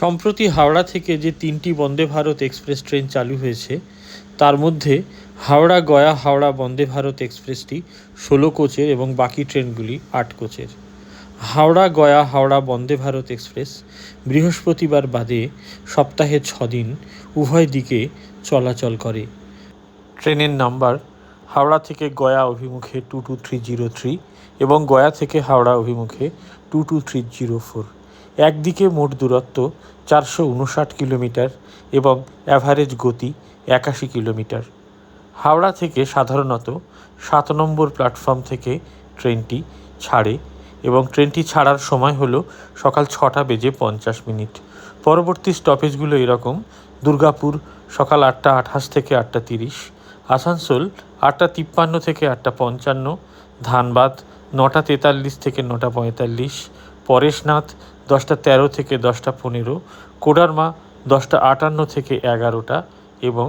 সম্প্রতি হাওড়া থেকে যে তিনটি বন্দে ভারত এক্সপ্রেস ট্রেন চালু হয়েছে, তার মধ্যে হাওড়া গয়া হাওড়া বন্দে ভারত এক্সপ্রেসটি ষোলো কোচের এবং বাকি ট্রেনগুলি আট কোচের। হাওড়া গয়া হাওড়া বন্দে ভারত এক্সপ্রেস বৃহস্পতিবার বাদে সপ্তাহে ছদিন উভয় দিকে চলাচল করে। ট্রেনের নাম্বার হাওড়া থেকে গয়া অভিমুখে two two three zero three এবং গয়া থেকে হাওড়া অভিমুখে two two three zero four. একদিকে মোট দূরত্ব চারশো উনষাট কিলোমিটার এবং অ্যাভারেজ গতি একাশি কিলোমিটার। হাওড়া থেকে সাধারণত সাত নম্বর প্ল্যাটফর্ম থেকে ট্রেনটি ছাড়ে এবং ট্রেনটি ছাড়ার সময় হলো সকাল ছটা বেজে পঞ্চাশ মিনিট। পরবর্তী স্টপেজগুলো এরকম, দুর্গাপুর সকাল আটটা আঠাশ থেকে আটটা তিরিশ, আসানসোল আটটা তিপ্পান্ন থেকে আটটা পঞ্চান্ন, ধানবাদ নটা তেতাল্লিশ থেকে নটা পঁয়তাল্লিশ, পরেশনাথ দশটা তেরো থেকে দশটা পনেরো, কোডারমা দশটা আটান্ন থেকে এগারোটা এবং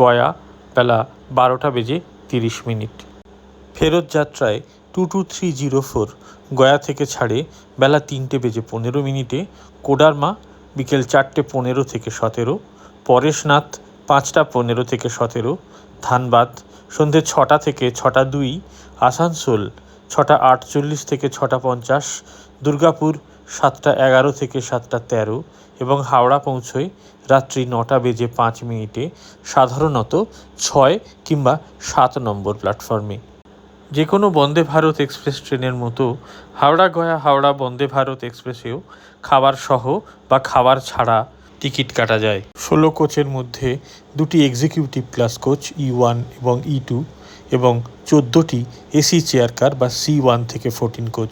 গয়া বেলা বারোটা বেজে তিরিশ মিনিট। ফেরত যাত্রায় two two three zero four, Gaya থেকে ছাড়ে বেলা তিনটে বেজে পনেরো মিনিটে, কোডারমা বিকেল চারটে পনেরো থেকে সতেরো, পরেশনাথ পাঁচটা পনেরো থেকে সতেরো, ধানবাদ সন্ধে ছটা থেকে ছটা দুই, আসানসোল ছটা আটচল্লিশ থেকে ছটা পঞ্চাশ, দুর্গাপুর সাতটা এগারো থেকে সাতটা তেরো এবং হাওড়া পৌঁছয় রাত্রি নটা বেজে পাঁচ মিনিটে, সাধারণত ছয় কিংবা সাত নম্বর প্ল্যাটফর্মে। যে কোনো বন্দে ভারত এক্সপ্রেস ট্রেনের মতো হাওড়া গয়া হাওড়া বন্দে ভারত এক্সপ্রেসেও খাবার সহ বা খাবার ছাড়া টিকিট কাটা যায়। ষোলো কোচের মধ্যে দুটি executive class coach E one এবং ই টু এবং চোদ্দোটি এসি চেয়ার কার বা সি ওয়ান থেকে ফোরটিন কোচ।